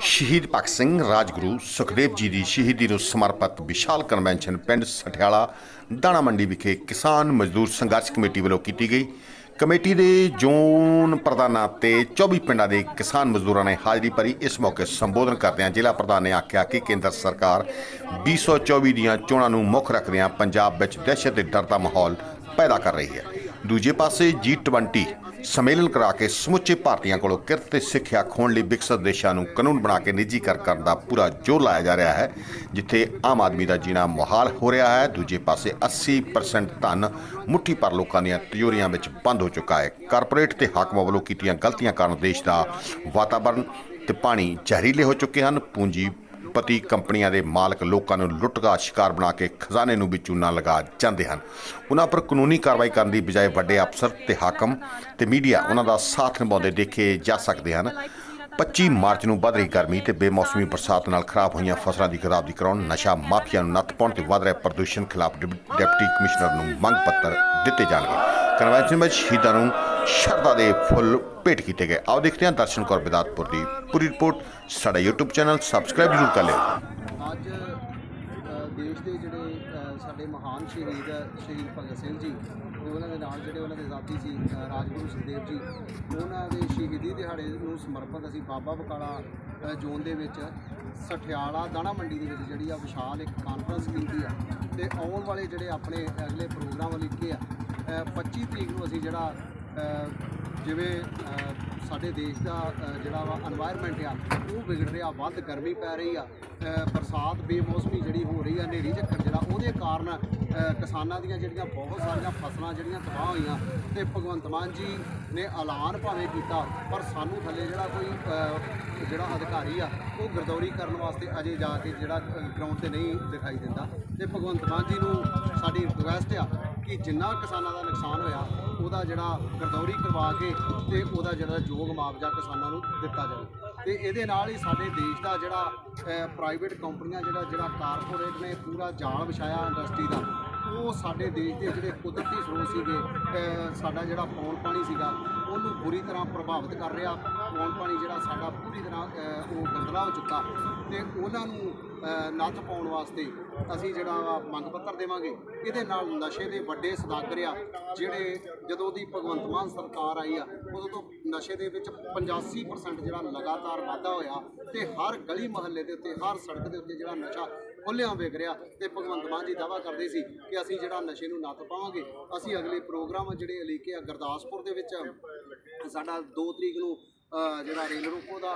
ਸ਼ਹੀਦ ਭਗਤ ਸਿੰਘ, ਰਾਜਗੁਰੂ ਸੁਖਦੇਵ ਜੀ ਦੀ ਸ਼ਹੀਦੀ ਨੂੰ ਸਮਰਪਿਤ ਵਿਸ਼ਾਲ ਕਨਵੈਨਸ਼ਨ ਪਿੰਡ ਸਠਿਆਲਾ, ਦਾਣਾ ਮੰਡੀ ਵਿਖੇ ਕਿਸਾਨ ਮਜ਼ਦੂਰ ਸੰਘਰਸ਼ ਕਮੇਟੀ ਵੱਲੋਂ ਕੀਤੀ ਗਈ। ਕਮੇਟੀ ਦੇ ਜ਼ੋਨ ਪ੍ਰਧਾਨਾਂ ਤੇ 24 ਪਿੰਡਾਂ ਦੇ ਕਿਸਾਨ ਮਜ਼ਦੂਰਾਂ ਨੇ ਹਾਜ਼ਰੀ ਭਰੀ। ਇਸ ਮੌਕੇ ਸੰਬੋਧਨ ਕਰਦਿਆਂ ਜ਼ਿਲ੍ਹਾ ਪ੍ਰਧਾਨ ਨੇ ਆਖਿਆ ਕਿ ਕੇਂਦਰ ਸਰਕਾਰ 2024 ਦੀਆਂ ਚੋਣਾਂ ਨੂੰ ਮੁੱਖ ਰੱਖਦਿਆਂ ਪੰਜਾਬ ਵਿੱਚ ਦਹਿਸ਼ਤ ਤੇ ਡਰ ਦਾ ਮਾਹੌਲ ਪੈਦਾ ਕਰ ਰਹੀ ਹੈ। ਦੂਜੇ ਪਾਸੇ G20 ਸੰਮੇਲਨ ਕਰਾ ਕੇ ਸਮੁੱਚੇ ਭਾਰਤੀਆਂ ਕੋਲੋਂ ਕਿਰਤ ਤੇ ਸਿੱਖਿਆ ਖੋਣ ਲਈ ਵਿਕਸਤ ਦੇਸ਼ਾਂ ਨੂੰ ਕਾਨੂੰਨ ਬਣਾ ਕੇ ਨਿੱਜੀਕਰਨ ਕਰਨ ਦਾ ਪੂਰਾ ਜ਼ੋਰ ਲਾਇਆ ਜਾ ਰਿਹਾ ਹੈ, ਜਿੱਥੇ ਆਮ ਆਦਮੀ ਦਾ ਜੀਣਾ ਮੁਹਾਲ ਹੋ ਰਿਹਾ ਹੈ। ਦੂਜੇ ਪਾਸੇ 80% ਧਨ ਮੁੱਠੀ ਪਰ ਲੋਕਾਂ ਦੀਆਂ ਤਿਜੋਰੀਆਂ ਵਿੱਚ ਬੰਦ ਹੋ ਚੁੱਕਾ ਹੈ। ਕਾਰਪੋਰੇਟ ਤੇ ਹਾਕਮਾਂ ਵੱਲੋਂ ਕੀਤੀਆਂ ਗਲਤੀਆਂ ਕਾਰਨ ਦੇਸ਼ ਦਾ ਵਾਤਾਵਰਣ ਤੇ ਪਾਣੀ ਜ਼ਹਿਰੀਲੇ ਹੋ ਚੁੱਕੇ ਹਨ। ਪੂੰਜੀ ਪਤੀ ਕੰਪਨੀਆਂ ਦੇ ਮਾਲਕ ਲੋਕਾਂ ਨੂੰ ਲੁੱਟ ਦਾ ਸ਼ਿਕਾਰ ਬਣਾ ਕੇ ਖਜ਼ਾਨੇ ਨੂੰ ਵੀ ਚੂਨਾ ਲਗਾ ਜਾਂਦੇ ਹਨ। ਉਹਨਾਂ ਪਰ ਕਾਨੂੰਨੀ ਕਾਰਵਾਈ ਕਰਨ ਦੀ ਬਜਾਏ ਵੱਡੇ ਅਫਸਰ ਤੇ ਹਾਕਮ ਤੇ ਮੀਡੀਆ ਉਹਨਾਂ ਦਾ ਸਾਥ ਨਿਭਾਉਂਦੇ ਦੇਖੇ ਜਾ ਸਕਦੇ ਹਨ। 25 ਮਾਰਚ ਨੂੰ ਵੱਧ ਰਹੀ ਗਰਮੀ ਤੇ ਬੇਮੌਸਮੀ ਬਰਸਾਤ ਨਾਲ ਖਰਾਬ ਹੋਈਆਂ ਫਸਲਾਂ ਦੀ ਖਰਾਬੀ ਕਰਾਉਣ ਨਸ਼ਾ ਮਾਫੀਆ ਨੂੰ ਨੱਥ ਪਾਉਣ ਤੇ ਵੱਧ ਰਹੇ ਪ੍ਰਦੂਸ਼ਣ ਖਿਲਾਫ ਡਿਪ- ਡਿਪਟੀ ਕਮਿਸ਼ਨਰ ਨੂੰ ਮੰਗ ਪੱਤਰ ਦਿੱਤੇ ਜਾਣਗੇ। ਕਨਵੈਨਸ਼ਨ ਵਿੱਚ ਸ਼ਹੀਦਾਂ ਨੂੰ ਸ਼ਰਧਾ ਦੇ ਫੁੱਲ ਭੇਟ ਕੀਤੇ ਗਏ। ਆਓ ਦੇਖਦੇ ਹਾਂ ਦਰਸ਼ਨ ਕੌਰ ਬਿਦਾਤਪੁਰ ਦੀ ਪੂਰੀ ਰਿਪੋਰਟ। ਸਾਡਾ YouTube ਚੈਨਲ ਸਬਸਕ੍ਰਾਈਬ ਜ਼ਰੂਰ ਕਰ ਲਿਓ। ਅੱਜ ਦੇਸ਼ ਦੇ ਜਿਹੜੇ ਸਾਡੇ ਮਹਾਨ ਸ਼ਹੀਦ ਸ਼ਹੀਦ ਭਗਤ ਸਿੰਘ ਜੀ ਉਹਨਾਂ ਦੇ ਨਾਲ ਜਿਹੜੇ ਉਹਨਾਂ ਦੇ ਸਾਥੀ ਸੀ ਰਾਜਗੁਰੂ ਸੁਖਦੇਵ ਜੀ ਉਹਨਾਂ ਦੇ ਸ਼ਹੀਦੀ ਦਿਹਾੜੇ ਨੂੰ ਸਮਰਪਿਤ ਅਸੀਂ ਬਾਬਾ ਬਕਾਲਾ ਜ਼ੋਨ ਦੇ ਵਿੱਚ ਸਠਿਆਲਾ ਦਾਣਾ ਮੰਡੀ ਦੇ ਵਿੱਚ ਜਿਹੜੀ ਆ ਵਿਸ਼ਾਲ ਇੱਕ ਕਾਨਫਰੰਸ ਕੀਤੀ ਆ ਤੇ ਆਉਣ ਵਾਲੇ ਜਿਹੜੇ ਆਪਣੇ ਅਗਲੇ ਪ੍ਰੋਗਰਾਮ ਲਿਖੇ ਆ ਅ, 25 ਤਰੀਕ ਨੂੰ ਅਸੀਂ ਜਿਹੜਾ ਜਿਵੇਂ ਸਾਡੇ ਦੇਸ਼ ਦਾ ਜਿਹੜਾ ਵਾ এনवायरमेंट ਆ, ਉਹ ਵਿਗੜ ਰਿਹਾ, ਵੱਧ ਗਰਮੀ ਪੈ ਰਹੀ ਆ ਬਰਸਾਤ ਬੇਮੌਸਮੀ ਜਿਹੜੀ ਹੋ ਰਹੀ ਆ ਨੇਰੀ ਝੱਕਰ ਜਿਹੜਾ, ਉਹਦੇ ਕਾਰਨ ਕਿਸਾਨਾਂ ਦੀਆਂ ਜਿਹੜੀਆਂ ਬਹੁਤ ਸਾਰੀਆਂ ਫਸਲਾਂ ਜਿਹੜੀਆਂ ਤਬਾਹ ਹੋਈਆਂ ਤੇ ਭਗਵੰਤ ਮਾਨ ਜੀ ਨੇ ਐਲਾਨ ਭਾਵੇਂ ਕੀਤਾ, ਪਰ ਸਾਨੂੰ ਥੱਲੇ ਜਿਹੜਾ ਕੋਈ ਜਿਹੜਾ ਅਧਿਕਾਰੀ ਆ, ਉਹ ਗਰਦੌਰੀ ਕਰਨ ਵਾਸਤੇ ਅਜੇ ਜਾ ਕੇ ਜਿਹੜਾ ਗਰਾਊਂਡ ਤੇ ਨਹੀਂ ਦਿਖਾਈ ਦਿੰਦਾ ਤੇ ਭਗਵੰਤ ਮਾਨ ਜੀ ਨੂੰ ਸਾਡੀ ਰਿਕੁਐਸਟ ਆ ਕਿ ਜਿੰਨਾ ਕਿਸਾਨਾਂ ਦਾ ਨੁਕਸਾਨ ਹੋਇਆ ਉਹਦਾ ਜਿਹੜਾ ਗਰਦੌਰੀ ਕਰਵਾ ਕੇ ਤੇ ਉਹਦਾ ਜਿਹੜਾ ਯੋਗ ਮੁਆਵਜ਼ਾ ਕਿਸਾਨਾਂ ਨੂੰ ਦਿੱਤਾ ਜਾਵੇ। ਤੇ ਇਹਦੇ ਨਾਲ ਹੀ ਸਾਡੇ ਦੇਸ਼ ਦਾ ਜਿਹੜਾ ਪ੍ਰਾਈਵੇਟ ਕੰਪਨੀਆਂ ਜਿਹੜਾ ਜਿਹੜਾ ਕਾਰਪੋਰੇਟ ਨੇ ਪੂਰਾ ਜਾਲ ਵਿਛਾਇਆ ਇੰਡਸਟਰੀ ਦਾ, ਉਹ ਸਾਡੇ ਦੇਸ਼ ਦੇ ਜਿਹੜੇ ਕੁਦਰਤੀ ਸਰੋਤ ਸੀਗੇ ਸਾਡਾ ਜਿਹੜਾ ਪੌਣ ਪਾਣੀ ਸੀਗਾ, ਉਹਨੂੰ ਬੁਰੀ ਤਰ੍ਹਾਂ ਪ੍ਰਭਾਵਿਤ ਕਰ ਰਿਹਾ। ਪੌਣ ਪਾਣੀ ਜਿਹੜਾ ਸਾਡਾ ਪੂਰੀ ਤਰ੍ਹਾਂ ਉਹ ਗੰਦਲਾ ਹੋ ਚੁੱਕਾ। ਤੇ ਉਹਨਾਂ ਨੂੰ ਨੱਥ ਪਾਉਣ ਵਾਸਤੇ ਅਸੀਂ ਜਿਹੜਾ ਵਾ ਮੰਗ ਪੱਤਰ ਦੇਵਾਂਗੇ। ਇਹਦੇ ਨਾਲ ਨਸ਼ੇ ਦੇ ਵੱਡੇ ਸਦਾਗਰ ਆ, ਜਿਹੜੇ ਜਦੋਂ ਦੀ ਭਗਵੰਤ ਮਾਨ ਸਰਕਾਰ ਆਈ ਆ, ਉਦੋਂ ਤੋਂ ਨਸ਼ੇ ਦੇ ਵਿੱਚ 85% ਜਿਹੜਾ ਲਗਾਤਾਰ ਵਾਧਾ ਹੋਇਆ ਤੇ ਹਰ ਗਲੀ ਮੁਹੱਲੇ ਦੇ ਉੱਤੇ, ਹਰ ਸੜਕ ਦੇ ਉੱਤੇ ਜਿਹੜਾ ਨਸ਼ਾ ਖੁੱਲ੍ਹਿਆਂ ਵੇਖ ਰਿਹਾ ਤੇ ਭਗਵੰਤ ਮਾਨ ਜੀ ਦਾਵਾ ਕਰਦੇ ਸੀ ਕਿ ਅਸੀਂ ਜਿਹੜਾ ਨਸ਼ੇ ਨੂੰ ਨੱਥ ਪਾਵਾਂਗੇ। ਅਸੀਂ ਅਗਲੇ ਪ੍ਰੋਗਰਾਮ ਜਿਹੜੇ ਅਲੀਕੇ ਆ ਗੁਰਦਾਸਪੁਰ ਦੇ ਵਿੱਚ, ਸਾਡਾ 2 ਤਰੀਕ ਨੂੰ ਜਿਹੜਾ ਰੇਲ ਰੋਕੋ ਦਾ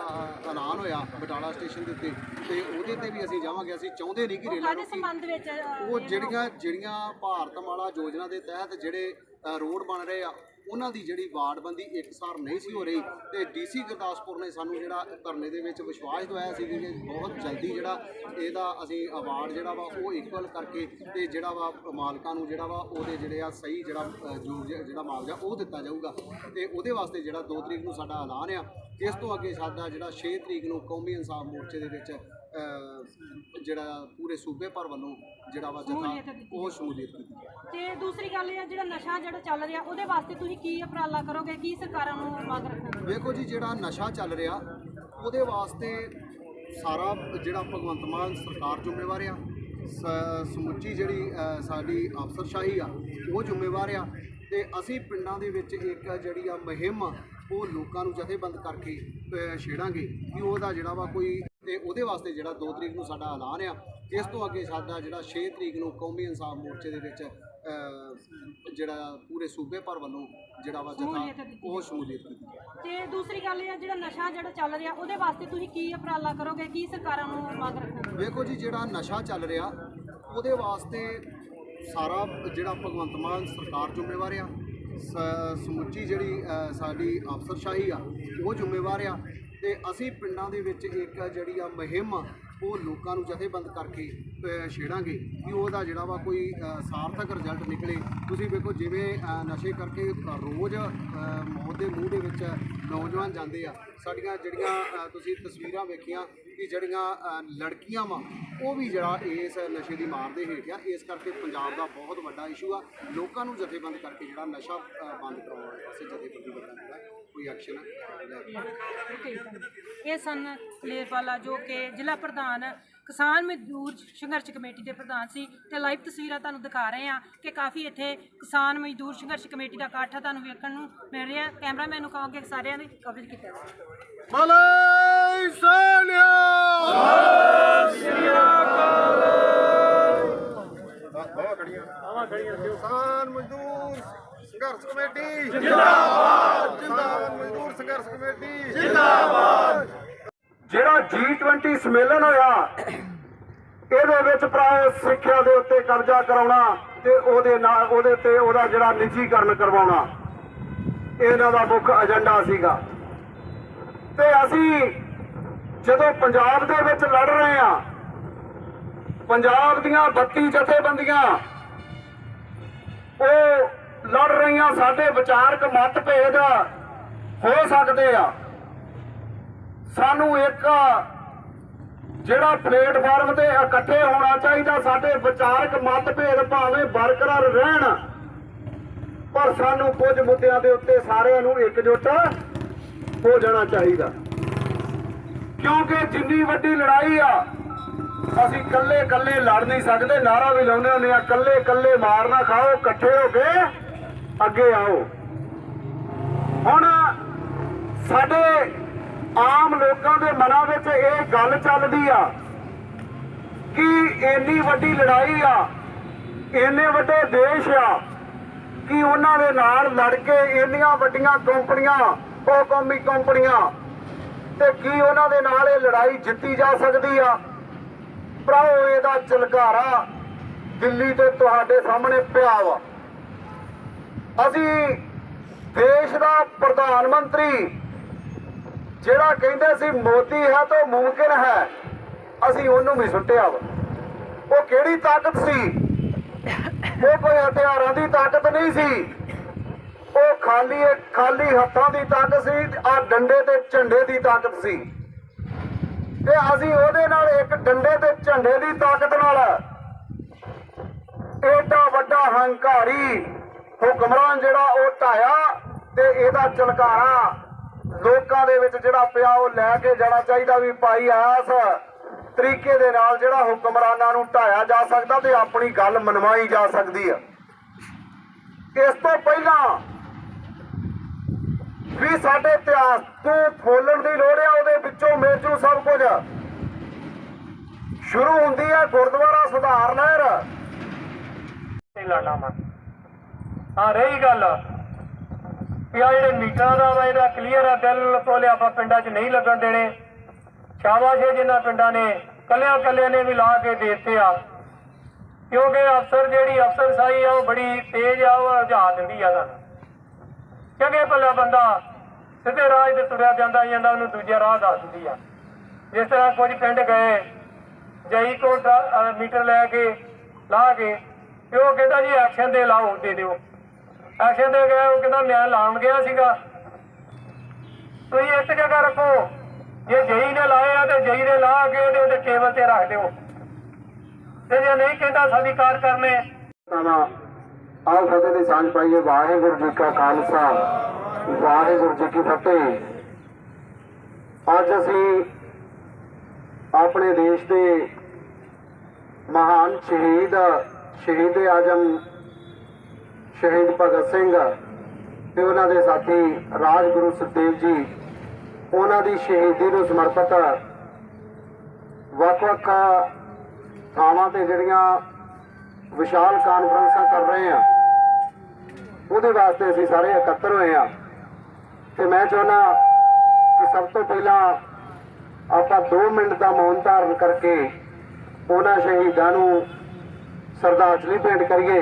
ਐਲਾਨ ਹੋਇਆ ਬਟਾਲਾ ਸਟੇਸ਼ਨ ਦੇ ਉੱਤੇ ਤੇ ਉਹਦੇ ਤੇ ਵੀ ਅਸੀਂ ਜਾਵਾਂਗੇ। ਅਸੀਂ ਚਾਹੁੰਦੇ ਨਹੀਂ ਕਿ ਰੇਲਾਂ ਕਾਹਦੇ ਸੰਬੰਧ ਵਿੱਚ ਉਹ ਜਿਹੜੀਆਂ ਜਿਹੜੀਆਂ ਭਾਰਤਮਾਲਾ ਯੋਜਨਾ ਦੇ ਤਹਿਤ ਜਿਹੜੇ ਰੋਡ ਬਣ ਰਹੇ ਆ ਉਹਨਾਂ ਦੀ ਜਿਹੜੀ ਵਾਰਡਬੰਦੀ ਇੱਕਸਾਰ ਨਹੀਂ ਸੀ ਹੋ ਰਹੀ ਤੇ ਡੀਸੀ ਗੁਰਦਾਸਪੁਰ ਨੇ ਸਾਨੂੰ ਜਿਹੜਾ ਧਰਨੇ ਦੇ ਵਿੱਚ ਵਿਸ਼ਵਾਸ ਦਵਾਇਆ ਸੀ ਕਿ ਬਹੁਤ ਜਲਦੀ ਜਿਹੜਾ ਇਹਦਾ ਅਸੀਂ ਅਵਾਰਡ ਜਿਹੜਾ ਵਾ ਉਹ ਇਕੁਅਲ ਕਰਕੇ ਤੇ ਜਿਹੜਾ ਵਾ ਮਾਲਕਾਂ ਨੂੰ ਜਿਹੜਾ ਵਾ ਉਹਦੇ ਜਿਹੜੇ ਆ ਸਹੀ ਜਿਹੜਾ ਅ, ਜਿਹੜਾ ਮੁਆਵਜ਼ਾ ਉਹ ਦਿੱਤਾ ਜਾਊਗਾ। ਤੇ ਉਹਦੇ ਵਾਸਤੇ ਜਿਹੜਾ 2 ਤਰੀਕ ਨੂੰ ਸਾਡਾ ਐਲਾਨ ਆ ਇਸ ਤੋਂ ਅੱਗੇ ਸਾਡਾ ਜਿਹੜਾ 6 ਤਰੀਕ ਨੂੰ ਕੌਮੀ ਇਨਸਾਫ ਮੋਰਚੇ ਦੇ ਵਿੱਚ ਜਿਹੜਾ ਪੂਰੇ ਸੂਬੇ ਭਰ ਵੱਲੋਂ ਜਿਹੜਾ ਵਾ ਜਥਾ ਉਹ ਸ਼ਮੂਲੀਅਤ ਕੀਤੀ ਤੇ ਦੂਸਰੀ ਗੱਲ ਇਹ ਆ ਜਿਹੜਾ ਨਸ਼ਾ ਜਿਹੜਾ ਚੱਲ ਰਿਹਾ ਉਹਦੇ ਵਾਸਤੇ ਤੁਸੀਂ ਕੀ ਉਪਰਾਲਾ ਕਰੋਗੇ? ਕੀ ਸਰਕਾਰਾਂ ਨੂੰ ਮੰਗ ਰੱਖੋਗੇ ਵੇਖੋ ਜੀ ਜਿਹੜਾ ਨਸ਼ਾ ਚੱਲ ਰਿਹਾ ਉਹਦੇ ਵਾਸਤੇ ਸਾਰਾ ਜਿਹੜਾ ਭਗਵੰਤ ਮਾਨ ਸਰਕਾਰ ਜ਼ਿੰਮੇਵਾਰ ਆ। ਸਮੁੱਚੀ ਜਿਹੜੀ ਸਾਡੀ ਅਫਸਰਸ਼ਾਹੀ ਆ ਉਹ ਜ਼ਿੰਮੇਵਾਰ ਆ। ਤੇ ਅਸੀਂ ਪਿੰਡਾਂ ਦੇ ਵਿੱਚ ਇੱਕ ਜਿਹੜੀ ਆ ਮੁਹਿੰਮ ਉਹ ਲੋਕਾਂ ਨੂੰ ਜਥੇਬੰਦ ਕਰਕੇ ਛੇੜਾਂਗੇ ਕਿ ਉਹਦਾ ਜਿਹੜਾ ਵਾ ਕੋਈ ਤੇ ਉਹਦੇ ਵਾਸਤੇ ਜਿਹੜਾ 2 ਤਰੀਕ ਨੂੰ ਸਾਡਾ ਐਲਾਨ ਆ ਇਸ ਤੋਂ ਅੱਗੇ ਸਾਡਾ ਜਿਹੜਾ 6 ਤਰੀਕ ਨੂੰ ਕੌਮੀ ਇਨਸਾਫ ਮੋਰਚੇ ਦੇ ਵਿੱਚ ਜਿਹੜਾ ਪੂਰੇ ਸੂਬੇ ਭਰ ਵੱਲੋਂ ਜਿਹੜਾ ਵਾ ਜਥਾ ਉਹ ਸ਼ਮੂਲੀਅਤ ਕੀਤੀ ਤੇ ਦੂਸਰੀ ਗੱਲ ਇਹ ਜਿਹੜਾ ਨਸ਼ਾ ਜਿਹੜਾ ਚੱਲ ਰਿਹਾ ਉਹਦੇ ਵਾਸਤੇ ਤੁਸੀਂ ਕੀ ਉਪਰਾਲਾ ਕਰੋਗੇ? ਕੀ ਸਰਕਾਰਾਂ ਨੂੰ ਮੰਗ ਰੱਖੋਗੇ? ਵੇਖੋ ਜੀ ਜਿਹੜਾ ਨਸ਼ਾ ਚੱਲ ਰਿਹਾ ਉਹਦੇ ਵਾਸਤੇ ਸਾਰਾ ਜਿਹੜਾ ਭਗਵੰਤ ਮਾਨ ਸਰਕਾਰ ਜ਼ਿੰਮੇਵਾਰ ਆ ਸਮੁੱਚੀ ਜਿਹੜੀ ਸਾਡੀ ਅਫਸਰਸ਼ਾਹੀ ਆ ਉਹ ਜ਼ਿੰਮੇਵਾਰ ਆ। ਤੇ ਅਸੀਂ ਪਿੰਡਾਂ ਦੇ ਵਿੱਚ ਇੱਕ ਜਿਹੜੀ ਆ ਮੁਹਿੰਮ ਆ, ਉਹ ਲੋਕਾਂ ਨੂੰ ਜਥੇਬੰਦ ਕਰਕੇ ਛੇੜਾਂਗੇ ਕਿ ਉਹਦਾ ਜਿਹੜਾ ਵਾ ਕੋਈ ਸਾਰਥਕ ਰਿਜ਼ਲਟ ਨਿਕਲੇ। ਤੁਸੀਂ ਵੇਖੋ ਜਿਵੇਂ ਨਸ਼ੇ ਕਰਕੇ ਰੋਜ਼ ਮੌਤ ਦੇ ਮੂੰਹ ਦੇ ਵਿੱਚ ਨੌਜਵਾਨ ਜਾਂਦੇ ਆ। ਸਾਡੀਆਂ ਜਿਹੜੀਆਂ ਤੁਸੀਂ ਤਸਵੀਰਾਂ ਵੇਖੀਆਂ ਕਿ ਜਿਹੜੀਆਂ ਲੜਕੀਆਂ ਵਾ ਉਹ ਵੀ ਜਿਹੜਾ ਇਸ ਨਸ਼ੇ ਦੀ ਮਾਰ ਦੇ ਹੇਠ ਆ। ਇਸ ਕਰਕੇ ਪੰਜਾਬ ਦਾ ਬਹੁਤ ਵੱਡਾ ਇਸ਼ੂ ਆ। ਲੋਕਾਂ ਨੂੰ ਜਥੇਬੰਦ ਕਰਕੇ ਜਿਹੜਾ ਨਸ਼ਾ ਬੰਦ ਕਰਾਉਣ ਵਾਸਤੇ ਜਥੇਬੰਦੀ ਵੱਡਾ ਜਿਹੜਾ ਕੋਈ ਐਕਸ਼ਨ ਲੈ ਇਹ ਸਨ ਕਲੇਰਵਾਲਾ ਜੋ ਕਿ ਜ਼ਿਲ੍ਹਾ ਪ੍ਰਧਾਨ ਕਿਸਾਨ ਮਜ਼ਦੂਰ ਸੰਘਰਸ਼ ਕਮੇਟੀ ਦੇ ਪ੍ਰਧਾਨ ਸੀ ਤੇ ਲਾਈਵ ਤਸਵੀਰਾਂ ਤੁਹਾਨੂੰ ਦਿਖਾ ਰਹੇ ਹਾਂ ਕਿ ਕਾਫੀ ਇੱਥੇ ਕਿਸਾਨ ਮਜ਼ਦੂਰ ਸੰਘਰਸ਼ ਕਮੇਟੀ ਦਾ ਇਕੱਠ ਤੁਹਾਨੂੰ ਵੇਖਣ ਨੂੰ ਮਿਲ ਰਿਹਾ ਕੈਮਰਾਮੈਨ ਨੂੰ ਕਹਾਂਗੇ ਕਿ ਸਾਰਿਆਂ ਦੀ ਕਵਰੇਜ ਕੀਤਾ ਮਲਈ ਸੋਨਿਆ! ਕਿਸਾਨ ਮਜ਼ਦੂਰ ਸੰਘਰਸ਼ ਕਮੇਟੀ। ਜਿੰਦਾਬਾਦ! ਕਿਸਾਨ ਮਜ਼ਦੂਰ ਸੰਘਰਸ਼ ਕਮੇਟੀ। ਜਿਹੜਾ G20 ਸੰਮੇਲਨ ਹੋਇਆ ਇਹਦੇ ਵਿੱਚ ਪ੍ਰਾਇ ਸਿੱਖਿਆ ਦੇ ਉੱਤੇ ਕਬਜ਼ਾ ਕਰਾਉਣਾ ਤੇ ਉਹਦੇ ਨਾਲ ਉਹਦੇ ਤੇ ਉਹਦਾ ਜਿਹੜਾ ਨਿੱਜੀਕਰਨ ਕਰਵਾਉਣਾ ਇਹਨਾਂ ਦਾ ਮੁੱਖ ਏਜੰਡਾ ਸੀਗਾ। ਤੇ ਅਸੀਂ ਜਦੋਂ ਪੰਜਾਬ ਦੇ ਵਿੱਚ ਲੜ ਰਹੇ ਆ ਪੰਜਾਬ ਦੀਆਂ 32 ਜਥੇਬੰਦੀਆਂ ਉਹ ਲੜ ਰਹੀਆਂ, ਸਾਡੇ ਵਿਚਾਰਕ ਮਤਭੇਦ ਹੋ ਸਕਦੇ ਆ। ਸਾਨੂੰ ਇੱਕ ਜਿਹੜਾ ਪਲੇਟਫਾਰਮ ਤੇ ਇਕੱਠੇ ਹੋਣਾ ਚਾਹੀਦਾ, ਸਾਡੇ ਵਿਚਾਰਕ ਮਤਭੇਦ ਭਾਵੇਂ ਬਰਕਰਾਰ ਰਹਿਣ, ਪਰ ਸਾਨੂੰ ਕੁਝ ਮੁੱਦਿਆਂ ਦੇ ਉੱਤੇ ਸਾਰਿਆਂ ਨੂੰ ਇਕਜੁੱਟ ਹੋ ਜਾਣਾ ਚਾਹੀਦਾ। ਕਿਉਂਕਿ ਜਿੰਨੀ ਵੱਡੀ ਲੜਾਈ ਆ, ਅਸੀਂ ਕੱਲੇ ਕੱਲੇ ਲੜ ਨਹੀਂ ਸਕਦੇ, ਨਾਰਾ ਵੀ ਲਾਉਂਦੇ ਹੁੰਦੇ ਆ ਕੱਲੇ ਕੱਲੇ ਮਾਰਨਾ ਖਾਓ, ਇਕੱਠੇ ਹੋ ਕੇ ਅੱਗੇ ਆਓ। ਹੁਣ ਸਾਡੇ ਆਮ ਲੋਕਾਂ ਦੇ ਮਨਾਂ ਵਿੱਚ ਇਹ ਗੱਲ ਚੱਲਦੀ ਆ ਕਿ ਇੰਨੀ ਵੱਡੀ ਲੜਾਈ ਆ, ਇੰਨੇ ਵੱਡੇ ਦੇਸ਼ ਆ ਕਿ ਉਹਨਾਂ ਦੇ ਨਾਲ ਲੜ ਕੇ ਇੰਨੀਆਂ ਵੱਡੀਆਂ ਕੰਪਨੀਆਂ, ਉਹ ਕੌਮੀ ਕੰਪਨੀਆਂ, ਤੇ ਕੀ ਉਹਨਾਂ ਦੇ ਨਾਲ ਇਹ ਲੜਾਈ ਜਿੱਤੀ ਜਾ ਸਕਦੀ ਆ? ਭਰਾਓ, ਇਹਦਾ ਚਲਕਾਰਾ ਦਿੱਲੀ ਤੇ ਤੁਹਾਡੇ ਸਾਹਮਣੇ ਪਿਆ ਵਾ। ਅਸੀਂ ਦੇਸ਼ ਦਾ ਪ੍ਰਧਾਨ ਮੰਤਰੀ, ਜਿਹੜਾ ਕਹਿੰਦੇ ਸੀ ਮੋਦੀ ਹੈ ਤਾਂ ਮੁਮਕਿਨ ਹੈ, ਅਸੀਂ ਉਹਨੂੰ ਵੀ ਸੁੱਟਿਆ ਵਾ। ਉਹ ਕਿਹੜੀ ਤਾਕਤ ਸੀ? ਉਹ ਕੋਈ ਹਥਿਆਰਾਂ ਦੀ ਤਾਕਤ ਨਹੀਂ ਸੀ। ਉਹ ਖਾਲੀ ਖਾਲੀ ਹੱਥਾਂ ਦੀ ਤਾਕਤ ਸੀ, ਆ ਡੰਡੇ ਤੇ ਝੰਡੇ ਦੀ ਤਾਕਤ ਸੀ। ਤੇ ਅਸੀਂ ਉਹਦੇ ਨਾਲ ਇੱਕ ਡੰਡੇ ਤੇ ਝੰਡੇ ਦੀ ਤਾਕਤ ਨਾਲ ਏਡਾ ਵੱਡਾ ਹੰਕਾਰੀ ਹੁਕਮਰਾਨ ਜਿਹੜਾ ਉਹ ਢਾਇਆ ਤੇ ਇਹਦਾ ਚਲਕਾਰਾ ਲੋਕਾਂ ਦੇ ਵਿੱਚ ਜਿਹੜਾ ਪਿਆ ਉਹ ਲੈ ਕੇ ਜਾਣਾ ਚਾਹੀਦਾ ਵੀ ਭਾਈ ਆਸ ਤਰੀਕੇ ਦੇ ਨਾਲ ਜਿਹੜਾ ਹੁਕਮਰਾਨਾਂ ਨੂੰ ਢਾਇਆ ਜਾ ਸਕਦਾ ਤੇ ਆਪਣੀ ਗੱਲ ਮਨਵਾਈ ਜਾ ਸਕਦੀ ਆ। ਇਸ ਤੋਂ ਪਹਿਲਾਂ ਵੀ ਸਾਡੇ ਇਤਿਹਾਸ ਤੋਂ ਫੋਲਣ ਦੀ ਲੋੜ ਆ, ਉਹਦੇ ਵਿੱਚੋਂ ਮੇਜੂ ਸਭ ਕੁਝ। ਸ਼ੁਰੂ ਹੁੰਦੀ ਹੈ ਗੁਰਦੁਆਰਾ ਸੁਧਾਰ ਨਹਿਰ। ਲੜਨਾ ਮਾ ਹਾਂ, ਰਹੀ ਗੱਲ। ਵੀ ਆ ਜਿਹੜੇ ਮੀਟਰਾਂ ਦਾ ਵਾ, ਇਹਦਾ ਕਲੀਅਰ ਆ ਬਿੱਲ ਬਿਲਕੁਲ ਆਪਾਂ ਪਿੰਡਾਂ 'ਚ ਨਹੀਂ ਲੱਗਣ ਦੇਣੇ। ਸ਼ਾਬਾਸ਼ ਹੈ ਜਿਨ੍ਹਾਂ ਪਿੰਡਾਂ ਨੇ ਕੱਲਿਆਂ ਕੱਲਿਆਂ ਨੇ ਵੀ ਲਾ ਕੇ ਦੇ ਦਿੱਤੇ ਆ। ਕਿਉਂਕਿ ਅਫਸਰ ਜਿਹੜੀ ਅਫਸਰ ਸਾਈ ਆ, ਉਹ ਬੜੀ ਤੇਜ਼ ਆ, ਉਹ ਹਜਾ ਦਿੰਦੀ ਆ ਸਾਨੂੰ ਚੰਗੇ ਭਲਾ ਬੰਦਾ, ਸਿੱਧੇ ਰਾਹ ਤੇ ਤੁਰਿਆ ਜਾਂਦਾ ਜਾਂਦਾ, ਉਹਨੂੰ ਦੂਜੇ ਰਾਹ ਦੱਸ ਦਿੰਦੀ ਆ। ਜਿਸ ਤਰ੍ਹਾਂ ਕੁਝ ਪਿੰਡ ਗਏ, ਜਈ ਕੋ ਮੀਟਰ ਲੈ ਕੇ, ਲਾ ਕੇ, ਤੇ ਉਹ ਕਹਿੰਦਾ ਜੀ ਐਕਸ਼ਨ ਦੇ ਲਾਓ, ਦੇ ਦਿਓ। ਐਕਸ਼ਨ ਦੇ ਗਏ ਉਹ ਕਹਿੰਦਾ ਮੈਂ ਲਾਉਣ ਗਿਆ ਸੀਗਾ। ਤੁਸੀਂ ਇੱਕ ਜਗ੍ਹਾ ਰੱਖੋ। ਜੇ ਜਈ ਨੇ ਲਾਏ ਆ ਤੇ ਜਈ ਨੇ ਲਾ ਕੇ ਉਹਦੇ ਉਹਦੇ ਟੇਬਲ ਤੇ ਰੱਖ ਦਿਓ। ਤੇ ਜੇ ਨਹੀਂ ਕਹਿੰਦਾ ਸਾਡੀ ਕਾਰ ਕਰਨੇ। ਆਓ ਫਤਿਹ ਦੀ ਸਾਂਝ ਪਾਈਏ। ਵਾਹਿਗੁਰੂ ਜੀ ਕਾ ਖਾਲਸਾ। ਵਾਹਿਗੁਰੂ ਜੀ ਕੀ ਫਤਿਹ। ਅੱਜ ਅਸੀਂ ਆਪਣੇ ਦੇਸ਼ ਦੇ ਮਹਾਨ ਸ਼ਹੀਦ ਸ਼ਹੀਦ ਆਜਮ ਸ਼ਹੀਦ ਭਗਤ ਸਿੰਘ ਤੇ ਉਹਨਾਂ ਦੇ ਸਾਥੀ ਰਾਜਗੁਰੂ ਸੁਖਦੇਵ ਜੀ, ਉਹਨਾਂ ਦੀ ਸ਼ਹੀਦੀ ਨੂੰ ਸਮਰਪਿਤ ਵੱਖ-ਵੱਖ ਥਾਵਾਂ ਤੇ ਜਿਹੜੀਆਂ ਵਿਸ਼ਾਲ ਕਾਨਫਰੰਸਾਂ ਕਰ ਰਹੇ ਆ ਉਹਦੇ ਵਾਸਤੇ ਅਸੀਂ ਸਾਰੇ ਇਕੱਤਰ ਹੋਏ ਆ ਤੇ ਮੈਂ ਚਾਹੁੰਦਾ ਕਿ ਸਭ ਤੋਂ ਪਹਿਲਾਂ ਆਪਾਂ 2 ਮਿੰਟ ਦਾ ਮੌਨ ਧਾਰਨ ਕਰਕੇ ਉਹਨਾਂ ਸ਼ਹੀਦਾਂ ਨੂੰ ਸ਼ਰਧਾਂਜਲੀ ਭੇਂਟ ਕਰੀਏ।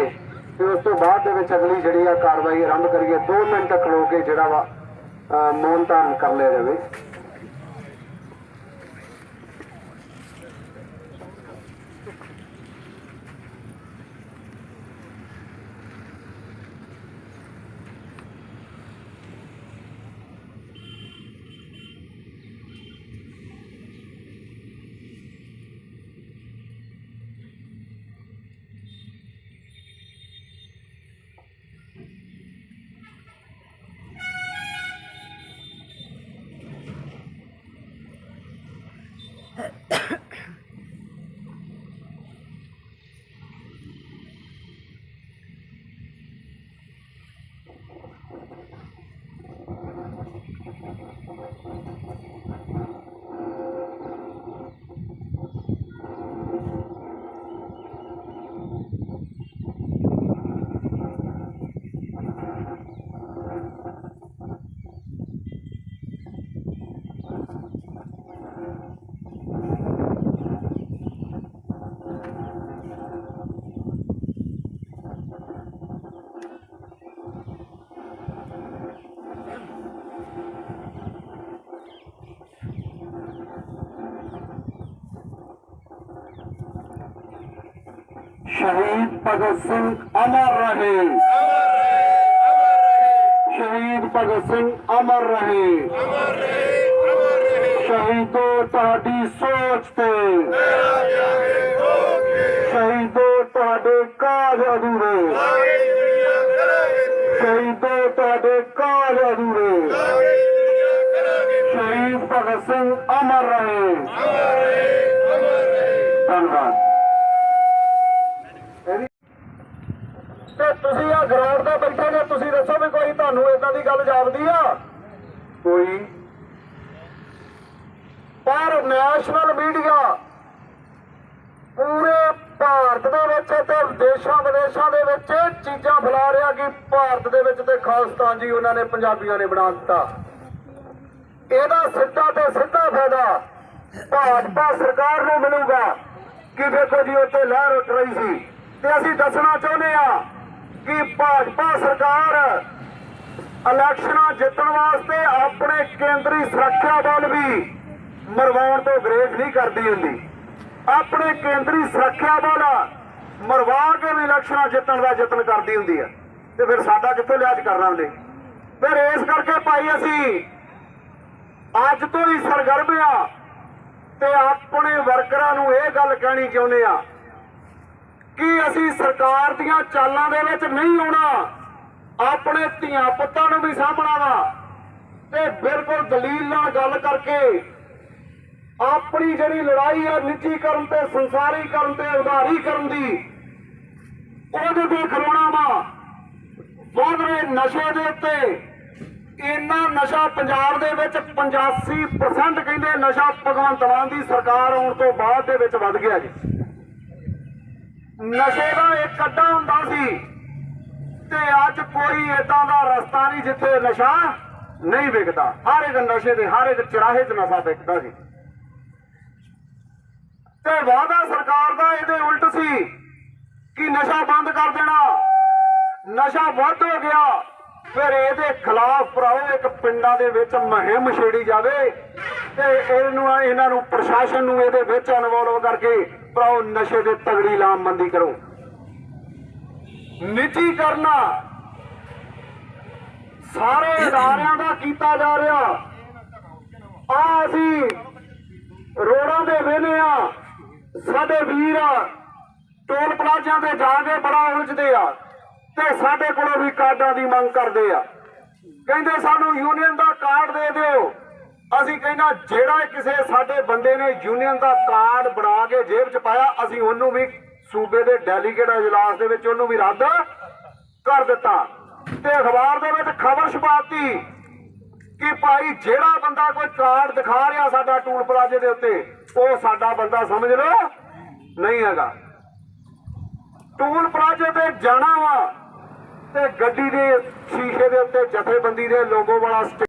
ਤੇ ਉਸ ਤੋਂ ਬਾਅਦ ਦੇ ਵਿੱਚ ਅਗਲੀ ਜਿਹੜੀ ਆ ਕਾਰਵਾਈ ਆਰੰਭ ਕਰੀਏ। 2 ਮਿੰਟ ਖਲੋ ਕੇ ਜਿਹੜਾ ਵਾ ਅ, ਮੌਨ ਧਾਰਨ ਕਰ ਲਿਆ ਜਾਵੇ। ਸ਼ਹੀਦ ਭਗਤ ਸਿੰਘ ਅਮਰ ਰਹੇ। ਸ਼ਹੀਦ ਭਗਤ ਸਿੰਘ ਅਮਰ ਰਹੇ। ਸ਼ਹੀਦੋ ਤੁਹਾਡੀ ਸੋਚ ਤੇ। ਸ਼ਹੀਦੋ ਤੁਹਾਡੇ ਕਾਜ ਅਧੂਰੇ। ਸ਼ਹੀਦੋ ਤੁਹਾਡੇ ਕਾਜ ਅਧੂਰੇ। ਸ਼ਹੀਦ ਭਗਤ ਸਿੰਘ ਅਮਰ ਰਹੇ। ਧੰਨਵਾਦ। ਤੇ ਤੁਸੀਂ ਆ ਗਰਾਊਂਡ ਤੇ ਬੈਠੇ ਨੇ ਤੁਸੀਂ ਦੱਸੋ ਵੀ ਕੋਈ ਤੁਹਾਨੂੰ ਇਦਾਂ ਦੀ ਗੱਲ ਜਾਪਦੀ ਆ? ਕੋਈ। ਪਰ ਨੈਸ਼ਨਲ ਮੀਡੀਆ ਪੂਰੇ ਭਾਰਤ ਦੇ ਵਿੱਚ ਤੇ ਦੇਸ਼ਾਂ ਵਿਦੇਸ਼ਾਂ ਦੇ ਵਿੱਚ ਚੀਜ਼ਾਂ ਫੈਲਾ ਰਿਹਾ ਕਿ ਭਾਰਤ ਦੇ ਵਿੱਚ ਤੇ ਖਾਲਿਸਤਾਨ ਜੀ ਉਹਨਾਂ ਨੇ ਪੰਜਾਬੀਆਂ ਨੇ ਬਣਾ ਦਿੱਤਾ। ਇਹਦਾ ਸਿੱਧਾ ਤੇ ਸਿੱਧਾ ਫਾਇਦਾ ਭਾਜਪਾ ਸਰਕਾਰ ਨੂੰ ਮਿਲੂਗਾ ਕਿ ਵੇਖੋ ਜੀ ਉੱਥੇ ਲਹਿਰ ਉੱਠ ਰਹੀ ਸੀ। ਤੇ ਅਸੀਂ ਦੱਸਣਾ ਚਾਹੁੰਦੇ ਆ ਕਿ ਭਾਜਪਾ ਸਰਕਾਰ ਇਲੈਕਸ਼ਨਾਂ ਜਿੱਤਣ ਵਾਸਤੇ ਆਪਣੇ ਕੇਂਦਰੀ ਸੁਰੱਖਿਆ ਬਲ ਵੀ ਮਰਵਾਉਣ ਤੋਂ ਗਰੇਜ ਨਹੀਂ ਕਰਦੀ ਹੁੰਦੀ। ਆਪਣੇ ਕੇਂਦਰੀ ਸੁਰੱਖਿਆ ਬਲ ਮਰਵਾ ਕੇ ਵੀ ਇਲੈਕਸ਼ਨਾਂ ਜਿੱਤਣ ਦਾ ਯਤਨ ਕਰਦੀ ਹੁੰਦੀ ਹੈ ਤੇ ਫਿਰ ਸਾਡਾ ਕਿੱਥੋਂ ਲਿਹਾਜ਼ ਕਰਨਾ ਹੁੰਦੇ ਫਿਰ ਇਸ ਕਰਕੇ ਭਾਈ ਅਸੀਂ ਅੱਜ ਤੋਂ ਹੀ ਸਰਗਰਮ ਆ ਤੇ ਆਪਣੇ ਵਰਕਰਾਂ ਨੂੰ ਇਹ ਗੱਲ ਕਹਿਣੀ ਚਾਹੁੰਦੇ ਆ ਕਿ ਅਸੀਂ ਸਰਕਾਰ ਦੀਆਂ ਚਾਲਾਂ ਦੇ ਵਿੱਚ ਨਹੀਂ ਆਉਣਾ? ਆਪਣੇ ਧੀਆਂ ਪੁੱਤਾਂ ਨੂੰ ਵੀ ਸਾਂਭਣਾ ਵਾ। ਤੇ ਬਿਲਕੁਲ ਦਲੀਲ ਨਾਲ ਗੱਲ ਕਰਕੇ ਆਪਣੀ ਜਿਹੜੀ ਲੜਾਈ ਹੈ ਨਿੱਜੀਕਰਨ ਤੇ, ਸੰਸਾਰੀਕਰਨ ਤੇ ਉਦਾਰੀਕਰਨ ਦੀ, ਉਹਦੇ ਤੇ ਖਲੋਣਾ ਵਾ। ਵੱਧ ਰਹੇ ਨਸ਼ੇ ਦੇ ਉੱਤੇ, ਇੰਨਾ ਨਸ਼ਾ ਪੰਜਾਬ ਦੇ ਵਿੱਚ 85% ਕਹਿੰਦੇ ਨਸ਼ਾ ਭਗਵੰਤ ਮਾਨ ਦੀ ਸਰਕਾਰ ਆਉਣ ਤੋਂ ਬਾਅਦ ਦੇ ਵਿੱਚ ਵੱਧ ਗਿਆ ਜੀ। ਨਸ਼ੇ ਦਾ ਇੱਕ ਅੱਡਾ ਹੁੰਦਾ ਸੀ। ਤੇ ਅੱਜ ਕੋਈ ਏਦਾਂ ਦਾ ਰਸਤਾ ਨਹੀਂ ਜਿੱਥੇ ਨਸ਼ਾ ਨਹੀਂ ਵਿਕਦਾ। ਹਰ ਇੱਕ ਨਸ਼ੇ ਦੇ, ਹਰ ਇੱਕ ਚਰਾਹੇ 'ਚ ਨਸ਼ਾ ਵਿਕਦਾ ਸੀ। ਤੇ ਵਾਅਦਾ ਸਰਕਾਰ ਦਾ ਇਹਦੇ ਉਲਟ ਸੀ ਕਿ ਨਸ਼ਾ ਬੰਦ ਕਰ ਦੇਣਾ। ਨਸ਼ਾ ਵੱਧ ਹੋ ਗਿਆ। ਫਿਰ ਇਹਦੇ ਖਿਲਾਫ ਭਰਾਓ, ਇੱਕ ਪਿੰਡਾਂ ਦੇ ਵਿੱਚ ਮੁਹਿੰਮ ਛੇੜੀ ਜਾਵੇ ਤੇ ਇਹਨੂੰ, ਇਹਨਾਂ ਨੂੰ ਪ੍ਰਸ਼ਾਸਨ ਨੂੰ ਇਹਦੇ ਵਿੱਚ ਇਨਵੋਲਵ ਕਰਕੇ ਭਰਾਓ, ਨਸ਼ੇ ਦੇ ਤਗੜੀ ਲਾਮਬੰਦੀ ਕਰੋ। ਨਿੱਜੀ ਕਰਨਾ ਸਾਰੇ ਅਦਾਰਿਆਂ ਦਾ ਕੀਤਾ ਜਾ ਰਿਹਾ। ਆ ਅਸੀਂ ਰੋਡਾਂ ਦੇ ਵੇਲੇ ਆ। ਸਾਡੇ ਵੀਰ ਟੋਲ ਪਲਾਜ਼ਿਆਂ ਤੇ ਜਾ ਕੇ ਬੜਾ ਉਲਝਦੇ ਆ ਤੇ ਸਾਡੇ ਕੋਲੋਂ ਵੀ ਕਾਰਡਾਂ ਦੀ ਮੰਗ ਕਰਦੇ ਆ। ਕਹਿੰਦੇ ਸਾਨੂੰ ਯੂਨੀਅਨ ਦਾ ਕਾਰਡ ਦੇ ਦਿਓ। ਅਸੀਂ ਕਹਿੰਦਾ ਜਿਹੜਾ ਕਿਸੇ ਸਾਡੇ ਬੰਦੇ ਨੇ ਯੂਨੀਅਨ ਦਾ ਕਾਰਡ ਬਣਾ ਕੇ ਜੇਬ 'ਚ ਪਾਇਆ, ਅਸੀਂ ਉਹਨੂੰ ਵੀ ਸੂਬੇ ਦੇ ਡੈਲੀਗੇਟ ਅਜਲਾਸ ਦੇ ਵਿੱਚ, ਉਹਨੂੰ ਵੀ ਰੱਦ ਕਰ ਦਿੱਤਾ। ਤੇ ਅਖਬਾਰ ਦੇ ਵਿੱਚ ਖਬਰ ਛਪਾਤੀ ਕਿ ਭਾਈ ਜਿਹੜਾ ਬੰਦਾ ਕੋਈ ਕਾਰਡ ਦਿਖਾ ਰਿਹਾ ਸਾਡਾ ਟੂਲ ਪਲਾਜ਼ੇ ਦੇ ਉੱਤੇ, ਉਹ ਸਾਡਾ ਬੰਦਾ ਸਮਝ ਲਓ, ਨਹੀਂ ਹੈਗਾ। ਟੂਲ ਪਲਾਜ਼ੇ ਤੇ ਜਾਣਾ ਵਾ ਤੇ ਗੱਡੀ ਦੇ ਸ਼ੀਸ਼ੇ ਦੇ ਉੱਤੇ ਜਥੇਬੰਦੀ ਦੇ ਲੋਗੋ ਵਾਲਾ